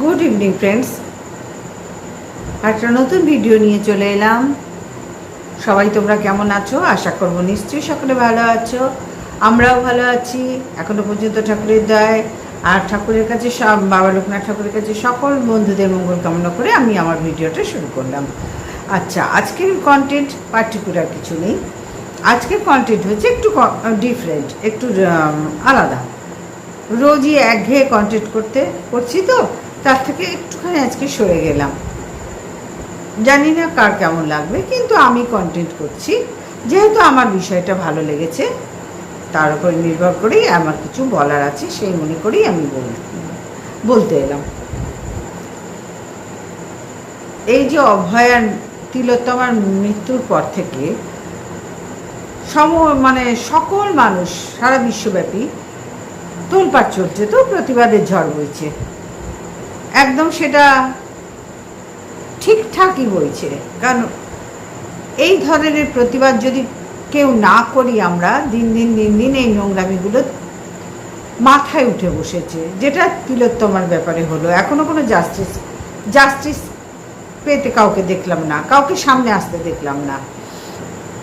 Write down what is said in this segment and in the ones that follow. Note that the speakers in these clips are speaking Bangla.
গুড ইভিনিং ফ্রেন্ডস একটা নতুন ভিডিও নিয়ে চলে এলাম। সবাই তোমরা কেমন আছো? আশা করব নিশ্চয়ই সকলে ভালো আছো। আমরাও ভালো আছি। এখনও পর্যন্ত ঠাকুরের দয় আর ঠাকুরের কাছে সব বাবা লোকনাথ ঠাকুরের কাছে সকল বন্ধুদের মঙ্গল কামনা করে আমি আমার ভিডিওটা শুরু করলাম। আচ্ছা আজকের কন্টেন্ট পার্টিকুলার কিছু নেই। আজকের কন্টেন্ট হচ্ছে একটু ডিফারেন্ট একটু আলাদা। রোজই একঘেয়ে কন্টেন্ট করতে করছি তো। তার থেকে একটুখানি আজকে সরে গেলাম। জানি না কার কেমন লাগবে, কিন্তু আমি কন্টেন্ট করছি। যেহেতু আমার বিষয়টা ভালো লেগেছে, তার উপর নির্ভর করেই আমার কিছু বলার আছে, সেই মনে করেই আমি বল, বলতে এলাম। এই যে অভয়ার তিলোত্তমার মৃত্যুর পর থেকে সম মানে সকল মানুষ, সারা বিশ্বব্যাপী তোলপাট চলছে তো, প্রতিবাদের ঝড় বইছে। একদম সেটা ঠিকঠাকই বইছে কারণ এই ধরনের প্রতিবাদ যদি কেউ না করি আমরা, দিন দিন দিন দিন এই নোংরামিগুলো মাথায় উঠে বসেছে। যেটা তিলোত্তমার ব্যাপারে হলো, এখনও কোনো জাস্টিস জাস্টিস পেতে কাউকে দেখলাম না, কাউকে সামনে আসতে দেখলাম না।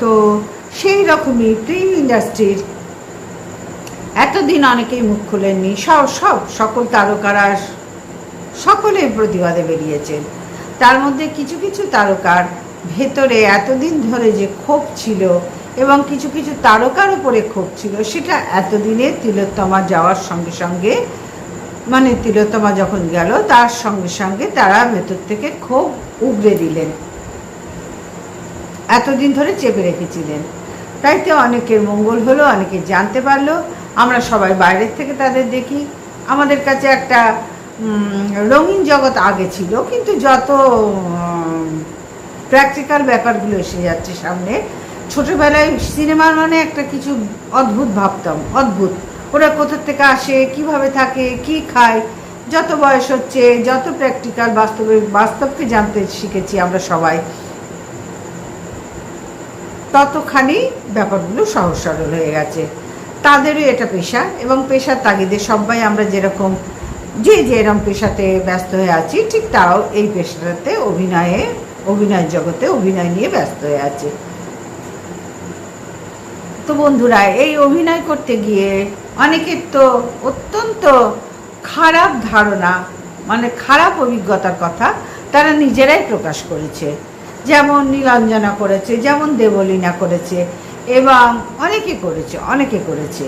তো সেই রকমই ফিল্ম ইন্ডাস্ট্রির এতদিন অনেকেই মুখ খুলেননি, সব সব সকল তারকারা সকলে প্রতিবাদে বেরিয়েছেন। তার মধ্যে কিছু কিছু তারকার ভেতরে এতদিন ধরে যে ক্ষোভ ছিল এবং কিছু কিছু তারকার উপরে ক্ষোভ ছিল, সেটা এতদিনে তিলোত্তমা যাওয়ার সঙ্গে সঙ্গে মানে তিলোত্তমা যখন গেল, তার সঙ্গে সঙ্গে তারা ভেতর থেকে ক্ষোভ উগড়ে দিলেন। এতদিন ধরে চেপে রেখেছিলেন। তাই তো অনেকের মঙ্গল হলো, অনেকে জানতে পারল। আমরা সবাই বাইরের থেকে তাদের দেখি। আমাদের কাছে একটা রঙিন জগৎ আগে ছিল, কিন্তু যত প্র্যাকটিক্যাল ব্যাপারগুলো এসে যাচ্ছে সামনে, ছোটোবেলায় সিনেমার মানে একটা কিছু অদ্ভুত ভাবতাম, অদ্ভুত। ওরা কোথা থেকে আসে, কীভাবে থাকে, কি খায়, যত বয়স হচ্ছে, যত প্র্যাকটিক্যাল বাস্তবে, বাস্তবকে জানতে শিখেছি আমরা সবাই, ততখানি ব্যাপারগুলো সহজ সরল হয়ে গেছে। তাদেরও এটা পেশা এবং পেশার তাগিদে সবাই আমরা যেরকম যে যেরকম পেশাতে ব্যস্ত হয়ে আছি, ঠিক তারাও এই পেশাটাতে অভিনয়ে, অভিনয় জগতে অভিনয় নিয়ে ব্যস্ত হয়ে আছে। তো বন্ধুরা, এই অভিনয় করতে গিয়ে অনেকের তো অত্যন্ত খারাপ ধারণা মানে খারাপ অভিজ্ঞতার কথা তারা নিজেরাই প্রকাশ করেছে। যেমন নীলাঞ্জনা করেছে, যেমন দেবলীনা করেছে, এবং অনেকে করেছে অনেকে করেছে।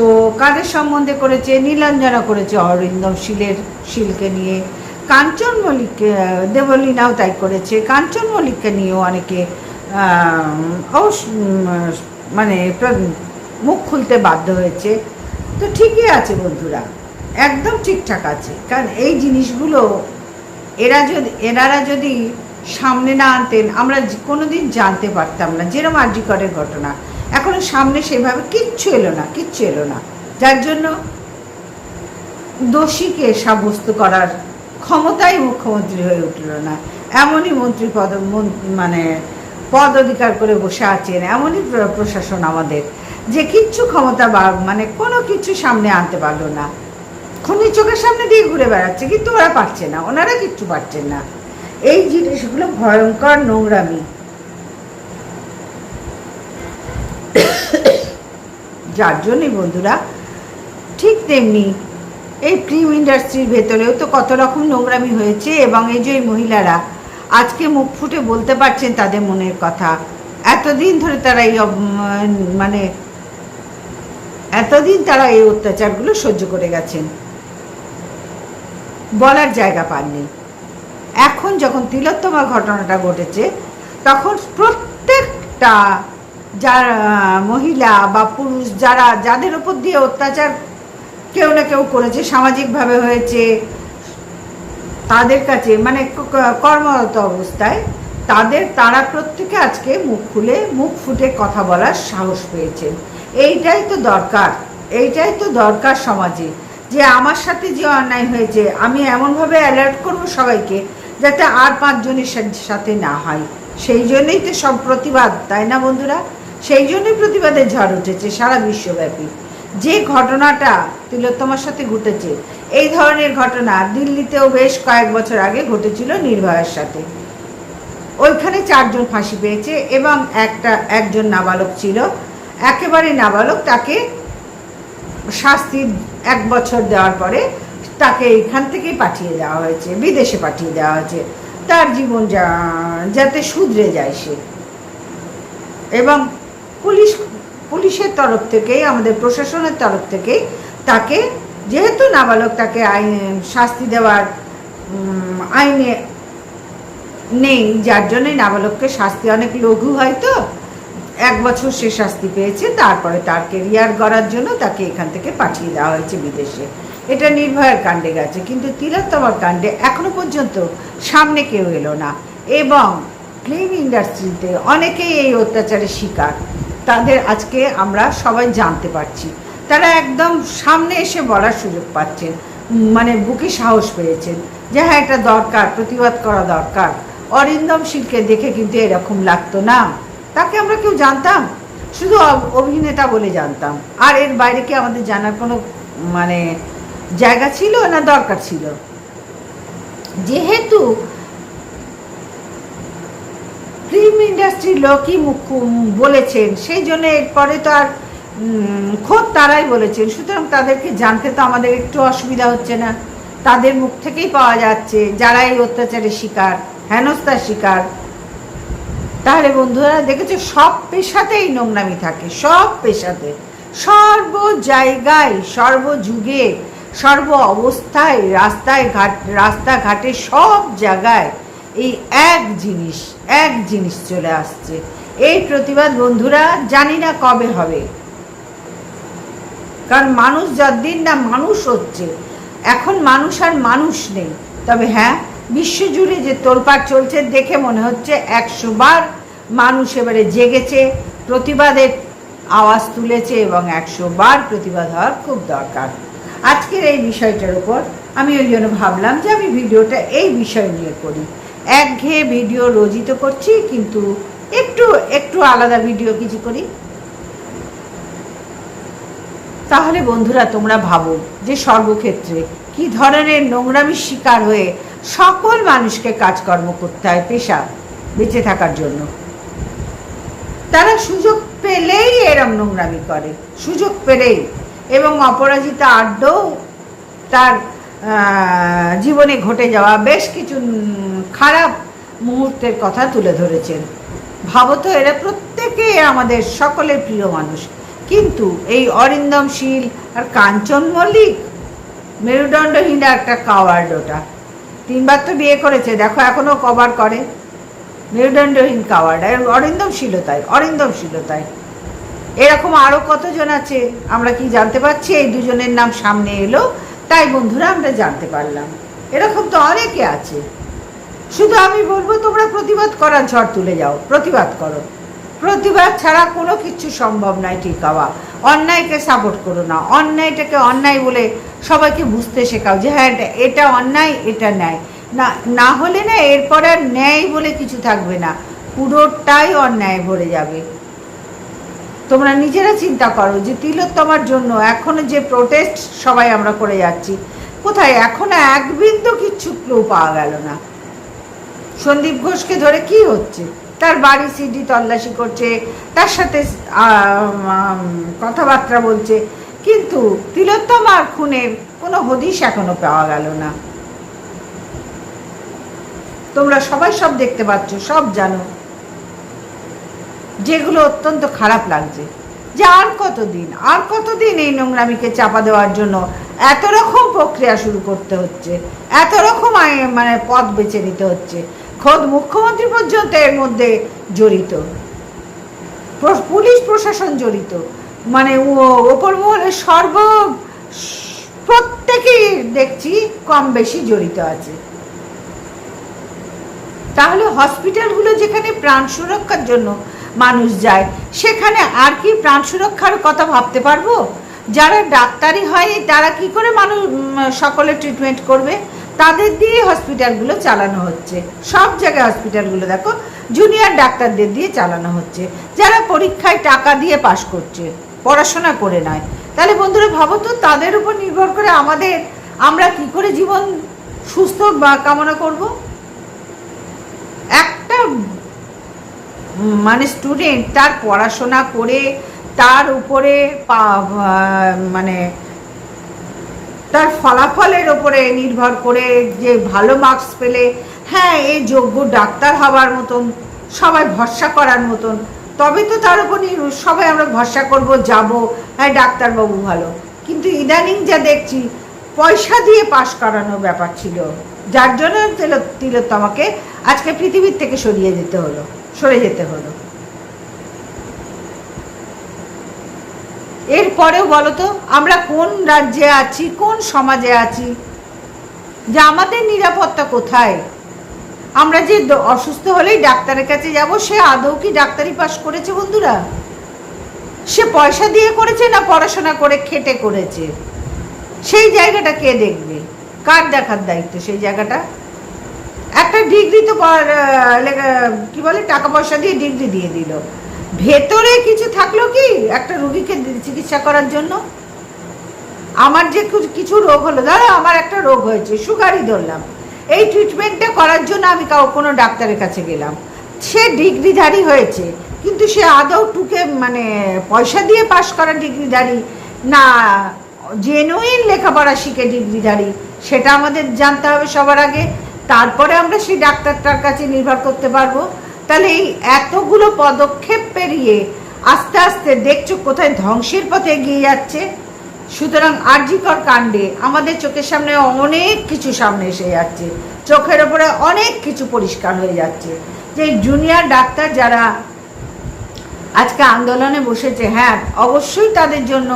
তো কাদের সম্বন্ধে করেছে? নীলাঞ্জনা করেছে অরিন্দম শিলের, শিলকে নিয়ে। কাঞ্চন মল্লিক দেবলীনাও তাই করেছে। কাঞ্চন মল্লিককে নিয়েও অনেকে মানে মুখ খুলতে বাধ্য হয়েছে। তো ঠিকই আছে বন্ধুরা, একদম ঠিকঠাক আছে। কারণ এই জিনিসগুলো এরা যদি, এনারা যদি সামনে না আনতেন, আমরা কোনোদিন জানতে পারতাম না। যেরকম আর্যিকরের ঘটনা। এখনও সামনে সেভাবে কিচ্ছু এলো না, কিচ্ছু এলো না। যার জন্য দোষীকে সাব্যস্ত করার ক্ষমতাই মুখ্যমন্ত্রী হয়ে উঠল না। এমনই মন্ত্রী পদ মানে পদ অধিকার করে বসে আছেন, এমনই প্রশাসন আমাদের। যে কিচ্ছু ক্ষমতা বা মানে কোনো কিছু সামনে আনতে পারল না। খুনি চোখের সামনে দিয়ে ঘুরে বেড়াচ্ছে, কিন্তু ওরা পারছে না, ওনারা কিচ্ছু পারছেন না। এই জিনিসগুলো ভয়ঙ্কর নোংরামি। যার জন্যই বন্ধুরা, ঠিক তেমনি এই ফিল্ম ইন্ডাস্ট্রির ভেতরেও তো কত রকম নোংরামি হয়েছে এবং এই যে মহিলারা আজকে মুখ ফুটে বলতে পারছেন তাদের মনের কথা। এতদিন ধরে তারা এই মানে এতদিন তারা এই অত্যাচারগুলো সহ্য করে গেছেন। বলার জায়গা পাননি। এখন যখন তিলোত্তমা ঘটনাটা ঘটেছে, তখন প্রত্যেকটা যারা মহিলা বা পুরুষ যারা, যাদের উপর দিয়ে অত্যাচার কেউ না কেউ করেছে, সামাজিকভাবে হয়েছে, তাদের কাছে মানে কর্মরত অবস্থায়, তাদের, তারা প্রত্যেকে আজকে মুখ খুলে, মুখ ফুটে কথা বলার সাহস পেয়েছেন। এইটাই তো দরকার, এইটাই তো দরকার সমাজে, যে আমার সাথে যে অন্যায় হয়েছে, আমি এমনভাবে অ্যালার্ট করব সবাইকে, যাতে আর পাঁচজনের সাথে না হয়। সেই জন্যই তো সব প্রতিবাদ, তাই না বন্ধুরা? সেই জন্যই প্রতিবাদের ঝড় উঠেছে সারা বিশ্বব্যাপী। যে ঘটনাটা তিলোত্তমার সাথে ঘটেছে, এই ধরনের ঘটনা দিল্লিতেও বেশ কয়েক বছর আগে ঘটেছিল নির্ভয়ার সাথে। ওইখানে চারজন ফাঁসি পেয়েছে এবং একটা, একজন নাবালক ছিল। একেবারে নাবালক তাকে শাস্তি এক বছর দেওয়ার পরে তাকে এখান থেকেই পাঠিয়ে দেওয়া হয়েছে, বিদেশে পাঠিয়ে দেওয়া হয়েছে। তার জীবন যা যাতে শুধরে যায় সে। এবং পুলিশ, পুলিশের তরফ থেকেই, আমাদের প্রশাসনের তরফ থেকেই তাকে, যেহেতু নাবালক তাকে আইন, শাস্তি দেওয়ার আইনে নেই, যার জন্যই নাবালককে শাস্তি, অনেক লঘু হয় তো এক বছর সে শাস্তি পেয়েছে, তারপরে তার কেরিয়ার গড়ার জন্য তাকে এখান থেকে পাঠিয়ে দেওয়া হয়েছে বিদেশে। এটা নির্ভয়ের কাণ্ডে গেছে, কিন্তু তিলোত্তমার কাণ্ডে এখনও পর্যন্ত সামনে কেউ এলো না। এবং ফিল্ম ইন্ডাস্ট্রিতে অনেকেই এই অত্যাচারের শিকার। তাদের আজকে আমরা সবাই জানতে পারছি। তারা একদম সামনে এসে বলার সুযোগ পাচ্ছেন মানে বুকে সাহস পেয়েছেন যে হ্যাঁ এটা দরকার, প্রতিবাদ করা দরকার। অরিন্দম শীলকে দেখে কিন্তু এরকম লাগতো না। তাকে আমরা কেউ জানতাম? শুধু অভিনেতা বলে জানতাম। আর এর বাইরে কি আমাদের জানার কোনো মানে জায়গা ছিল না দরকার ছিল? যেহেতু ফিল্ম ইন্ডাস্ট্রির লোকই মুখ বলেছেন। সেই জন্য এরপরে তো আর খোদ তারাই বলেছেন। সুতরাং তাদেরকে জানতে তো আমাদের একটু অসুবিধা হচ্ছে না। তাদের মুখ থেকেই পাওয়া যাচ্ছে যারা এই অত্যাচারের শিকার, হেনস্থার শিকার। তাহলে বন্ধুরা, দেখেছ, সব পেশাতেই নোংরামি থাকে, সব পেশাতে। সর্ব জায়গায় সর্বযুগে সর্ব অবস্থায়, রাস্তায় ঘাট রাস্তাঘাটে সব জায়গায় এই এক জিনিস এক জিনিস চলে আসছে। এই প্রতিবাদ, বন্ধুরা, জানি না কবে হবে। কারণ মানুষ যতদিন না মানুষ হচ্ছে। এখন মানুষ আর মানুষ নেই। তবে হ্যাঁ বিশ্বজুড়ে যে তোলপাড় চলছে, দেখে মনে হচ্ছে একশো বার মানুষ এবারে জেগেছে, প্রতিবাদের আওয়াজ তুলেছে এবং একশো বার প্রতিবাদ হওয়ার খুব দরকার। আজকের এই বিষয়টার উপর আমি ওই জন্য ভাবলাম যে আমি ভিডিওটা এই বিষয় নিয়ে করি। একঘেয়ে ভিডিও রোজিত করছি, কিন্তু একটু একটু আলাদা ভিডিও কিছু করি। তাহলে বন্ধুরা, তোমরা ভাবো যে সর্বক্ষেত্রে কি ধরনের নোংরামির শিকার হয়ে সকল মানুষকে কাজকর্ম করতে হয় পেশা বেঁচে থাকার জন্য? তারা সুযোগ পেলেই এরম নোংরামি করে, সুযোগ পেলেই। এবং অপরাজিতা আড্ডও তার জীবনে ঘটে যাওয়া বেশ কিছু খারাপ মুহূর্তের কথা তুলে ধরেছেন। ভাবো তো এরা প্রত্যেকে আমাদের সকলের প্রিয় মানুষ। কিন্তু এই অরিন্দম শীল আর কাঞ্চন মল্লিক মেরুদণ্ডহীন একটা কাওয়ার্ড ওটা। তিনবার তো বিয়ে করেছে, দেখো এখনও কভার করে। মেরুদণ্ডহীন কাওয়ার্ড আর অরিন্দম শীলতায় অরিন্দম শীলতায় এরকম আরও কতজন আছে, আমরা কি জানতে পারছি? এই দুজনের নাম সামনে এলো। তাই বন্ধুরা আমরা জানতে পারলাম। এরকম তো অনেকে আছে। শুধু আমি বলব, তোমরা প্রতিবাদ করার ঝড় তুলে যাও, প্রতিবাদ করো। প্রতিবাদ ছাড়া কোনো কিছু সম্ভব নয় ঠিক হওয়া। অন্যায়কে সাপোর্ট করো না। অন্যায়টাকে অন্যায় বলে সবাইকে বুঝতে শেখাও যে হ্যাঁ এটা অন্যায়, এটা ন্যায়। না না হলে না এরপর আর ন্যায় বলে কিছু থাকবে না। পুরোটাই অন্যায় ভরে যাবে। তোমরা নিজেরা চিন্তা করো যে তিলোত্তমার জন্য এখনও যে প্রোটেস্ট সবাই আমরা করে যাচ্ছি, কোথায়? এখনও এক বিন্দু কিচ্ছু ক্লু পাওয়া গেল না। সন্দীপ ঘোষকে ধরে কি হচ্ছে? তার বাড়ি সিডি তল্লাশি করছে, তার সাথে কথাবার্তা বলছে, কিন্তু তিলোত্তমার খুনের কোনো হদিশ এখনও পাওয়া গেল না। তোমরা সবাই সব দেখতে পাচ্ছ, সব জানো। যেগুলো অত্যন্ত খারাপ লাগছে। যে আর কতদিন আর কতদিন এই নোংরামিকে চাপা দেওয়ার জন্য এত রকম প্রক্রিয়া শুরু করতে হচ্ছে, এত রকম মানে পথ বেছে নিতে হচ্ছে, খোদ মুখ্যমন্ত্রী পর্যন্ত এর মধ্যে জড়িত। পুলিশ প্রশাসন জড়িত। মানে ওপর মহলে সর্ব প্রত্যেকেই দেখছি কম বেশি জড়িত আছে। তাহলে হসপিটালগুলো যেখানে প্রাণ সুরক্ষার জন্য মানুষ যায়। সেখানে আর কি প্রাণ সুরক্ষার কথা ভাবতে পারব? যারা ডাক্তারি হয়নি তারা কি করে মানুষ সকলে ট্রিটমেন্ট করবে? তাদের দিয়ে হসপিটালগুলো চালানো হচ্ছে। সব জায়গায় হসপিটালগুলো দেখো জুনিয়র ডাক্তারদের দিয়ে চালানো হচ্ছে। যারা পরীক্ষায় টাকা দিয়ে পাশ করছে, পড়াশোনা করে নয়। তাহলে বন্ধুরা, ভাবো তো, তাদের উপর নির্ভর করে আমাদের আমরা কি করে জীবন সুস্থ বা কামনা করব? একটা মানে স্টুডেন্ট তার পড়াশোনা করে তার উপরে মানে তার ফলাফলের ওপরে নির্ভর করে যে ভালো মার্কস পেলে হ্যাঁ এই যোগ্য ডাক্তার হবার মতন, সবাই ভরসা করার মতন, তবে তো তার উপর সবাই আমরা ভরসা করব, যাব হ্যাঁ ডাক্তারবাবু ভালো। কিন্তু ইদানিং যা দেখছি, পয়সা দিয়ে পাশ করানোর ব্যাপার ছিল। যার জন্য তিলো- তিলোত্তমাকে আজকে পৃথিবীর থেকে সরিয়ে যেতে হলো। সরে যেতে হলো। এরপরেও বলো তো আমরা কোন রাজ্যে আছি, কোন সমাজে আছি? যে আমাদের নিরাপত্তা কোথায়? আমরা যে অসুস্থ হলেই ডাক্তারের কাছে যাব, সে আদৌ কি ডাক্তারি পাশ করেছে বন্ধুরা? সে পয়সা দিয়ে করেছে না পড়াশোনা করে খেটে করেছে? সেই জায়গাটা কে দেখবে? কার দেখার দায়িত্ব? সেই জায়গাটা একটা ডিগ্রি তো কি বলে, টাকা পয়সা দিয়ে ডিগ্রি দিয়ে দিল। ভেতরে কিছু থাকল কি? একটা রুগীকে চিকিৎসা করার জন্য। আমার যে কিছু- কিছু রোগ হলো, ধরো আমার একটা রোগ হয়েছে, সুগারই ধরলাম। এই ট্রিটমেন্টটা করার জন্য আমি কাউ, কোনো ডাক্তারের কাছে গেলাম। সে ডিগ্রিধারী হয়েছে, কিন্তু সে আদৌ টুকে মানে পয়সা দিয়ে পাশ করা ডিগ্রিধারী না জেনুইন লেখাপড়া শিখে ডিগ্রিধারী, সেটা আমাদের জানতে হবে সবার আগে। তারপরে আমরা সেই ডাক্তারটার কাছে নির্ভর করতে পারব। তাহলে এই এতগুলো পদক্ষেপ পেরিয়ে আস্তে আস্তে দেখছ কোথায় ধ্বংসের পথে এগিয়ে যাচ্ছে। সুতরাং আর্জিকর কাণ্ডে আমাদের চোখের সামনে অনেক কিছু সামনে এসে যাচ্ছে। চোখের ওপরে অনেক কিছু পরিষ্কার হয়ে যাচ্ছে। যে জুনিয়র ডাক্তার যারা আজকে আন্দোলনে বসেছে হ্যাঁ অবশ্যই তাদের জন্য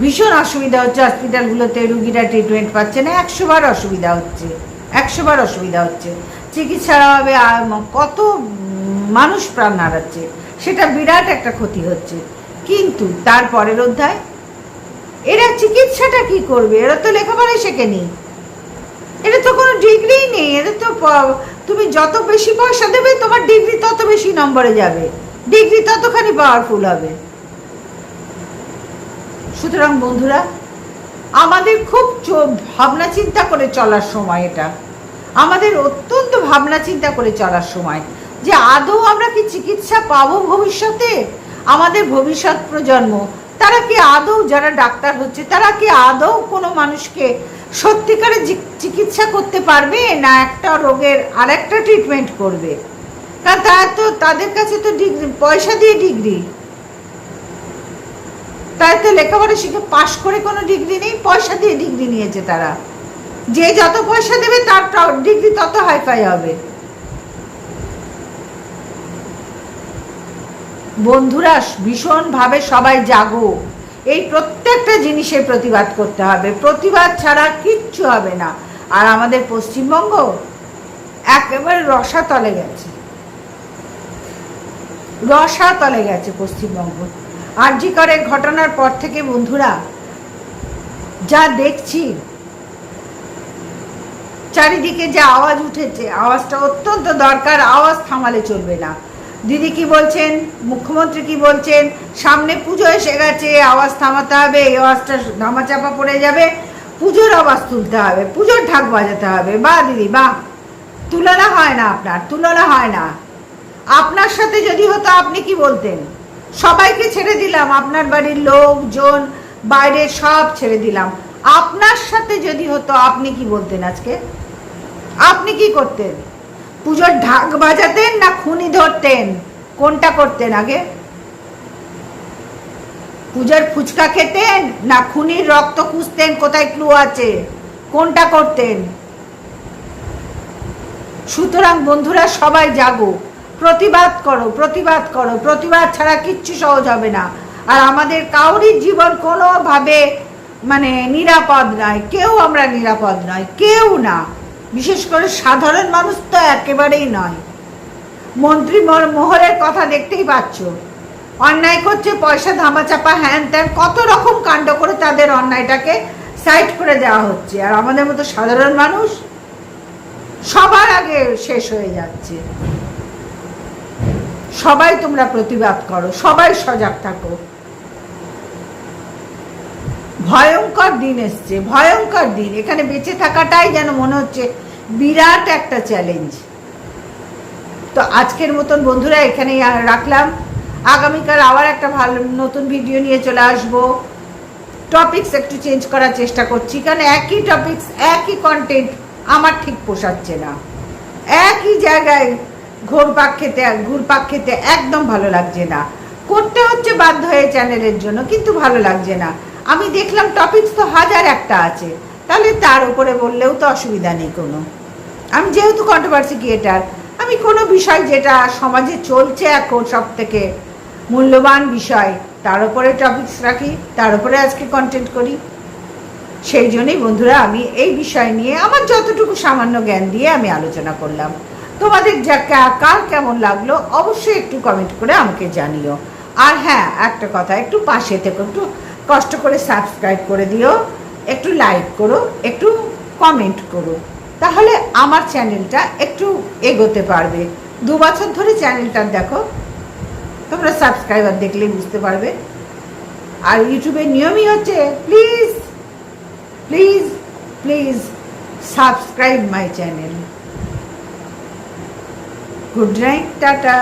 ভীষণ অসুবিধা হচ্ছে। হসপিটালগুলোতে রুগীরা ট্রিটমেন্ট পাচ্ছে না, একশো বার অসুবিধা হচ্ছে। একশো বার অসুবিধা হচ্ছে। চিকিৎসার অভাবে কত মানুষ প্রাণ হারাচ্ছে, সেটা বিরাট একটা ক্ষতি হচ্ছে। কিন্তু তারপরের অধ্যায়, এরা চিকিৎসাটা কি করবে? এরা তো লেখাপড়াই শেখেনি এটা তো কোনো ডিগ্রি নেই। এটা তো তুমি যত বেশি পয়সা দেবে, তোমার ডিগ্রি তত বেশি নম্বরে যাবে। ডিগ্রি ততখানি পাওয়ারফুল হবে। সুতরাং বন্ধুরা, আমাদের খুব ভাবনা চিন্তা করে চলার সময় এটা। আমাদের অত্যন্ত ভাবনা চিন্তা করে চলার সময় যে আদৌ আমরা কি চিকিৎসা পাবো ভবিষ্যতে? আমাদের ভবিষ্যৎ প্রজন্ম, তারা কি আদৌ যারা ডাক্তার হচ্ছে, তারা কি আদৌ কোনো মানুষকে সত্যিকারে চিকিৎসা করতে পারবে না একটা রোগের আরেকটা ট্রিটমেন্ট করবে? কারণ তারা তো, তাদের কাছে তো ডিগ্রি, পয়সা দিয়ে ডিগ্রি। তাই তো লেখাপড়া শিখে পাশ করে কোনো ডিগ্রি নেই, পয়সা দিয়ে ডিগ্রি নিয়েছে তারা। যে যত পয়সা দেবে তার ডিগ্রি তত হাইফাই হবে। বন্ধুরা, ভীষণভাবে সবাই জাগো। এই প্রত্যেকটা জিনিসের প্রতিবাদ করতে হবে। প্রতিবাদ ছাড়া কিচ্ছু হবে না। আর আমাদের পশ্চিমবঙ্গ একেবারে রসাতলে গেছে। রসাতলে গেছে পশ্চিমবঙ্গ। আরজিকরের ঘটনার পর থেকে বন্ধুরা, যা দেখছি চারিদিকে যে আওয়াজ উঠেছে, আওয়াজটা অত্যন্ত দরকার, আওয়াজ থামালে চলবে না। দিদি কি বলছেন? মুখ্যমন্ত্রী কি বলছেন? সামনে পুজো এসে গেছে, আওয়াজ থামাতে হবে, এই আওয়াজটা ধামাচাপা পড়ে যাবে, পুজোর আওয়াজ তুলতে হবে, পুজোর ঢাক বাজাতে হবে। বা দিদি বা তুলনা হয় না আপনার, তুলনা হয় না। আপনার সাথে যদি হতো, আপনি কি বলতেন? সবাইকে ছেড়ে দিলাম, আপনার বাড়ির লোকজন, বাইরে সব ছেড়ে দিলাম। আপনার সাথে যদি হতো, আপনি কি বলতেন আজকে? আপনি কি করতেন? পুজোর ঢাক বাজাতেন না খুনি ধরতেন? কোনটা করতেন আগে? পূজার ফুচকা খেতেন না খুনির রক্ত খুঁজতেন? কোথায় ক্লু আছে? কোনটা করতেন? সুতরাং বন্ধুরা, সবাই জাগো। প্রতিবাদ করো প্রতিবাদ করো। প্রতিবাদ ছাড়া কিচ্ছু সহজ হবে না। আর আমাদের কাউরই জীবন কোনোভাবে মানে নিরাপদ নয়। কেউ আমরা নিরাপদ নয়। কেউ না। বিশেষ করে সাধারণ মানুষ তো একেবারেই নয়। মন্ত্রী মহ- মহলের কথা দেখতেই পাচ্ছ। অন্যায় করছে পয়সা ধামাচাপা হ্যান ত্যান, কত রকম কাণ্ড করে তাদের অন্যায়টাকে সাইড করে দেওয়া হচ্ছে। আর আমাদের মতো সাধারণ মানুষ সবার আগে শেষ হয়ে যাচ্ছে। সবাই তোমরা প্রতিবাদ করো, সবাই সজাগ থাকো। ভয়ঙ্কর দিন এসছে, ভয়ঙ্কর দিন। এখানে বেঁচে থাকাটাই যেন মনে হচ্ছে বিরাট একটা চ্যালেঞ্জ তো আজকের মতন বন্ধুরা, এখানেই রাখলাম। আগামীকাল আবার একটা ভালো, নতুন ভিডিও নিয়ে চলে আসব। টপিকস একটু চেঞ্জ করার চেষ্টা করছি, কারণ একই টপিকস একই কন্টেন্ট আমার ঠিক পোষাচ্ছে না। একই জায়গায় ঘোরপাক খেতে, ঘুরপাক খেতে একদম ভালো লাগছে না। করতে হচ্ছে বাধ্য হয়ে চ্যানেলের জন্য, কিন্তু ভালো লাগছে না। আমি দেখলাম টপিকস তো হাজার একটা আছে। তাহলে তার উপরে বললেও তো অসুবিধা নেই কোনো। আমি যেহেতু কন্ট্রোভার্সি ক্রিয়েটার আমি কোনো বিষয় যেটা সমাজে চলছে এখন সব থেকে মূল্যবান বিষয়, তার উপরে টপিকস রাখি, তার উপরে আজকে কন্টেন্ট করি। সেই জন্যই বন্ধুরা, আমি এই বিষয় নিয়ে আমার যতটুকু সামান্য জ্ঞান দিয়ে আমি আলোচনা করলাম। তোমাদের যা কার কেমন লাগল অবশ্যই একটু কমেন্ট করে আমাকে জানিও। আর হ্যাঁ একটা কথা, একটু পাশে থেকে, একটু কষ্ট করে সাবস্ক্রাইব করে দিও। একটু লাইক করো, একটু কমেন্ট করো। তাহলে আমার চ্যানেলটা একটু এগোতে পারবে। দু বছর ধরে চ্যানেলটা দেখো, তোমরা সাবস্ক্রাইবার দেখলেই বুঝতে পারবে। আর ইউটিউবের নিয়মই হচ্ছে please please please subscribe my channel good night tata.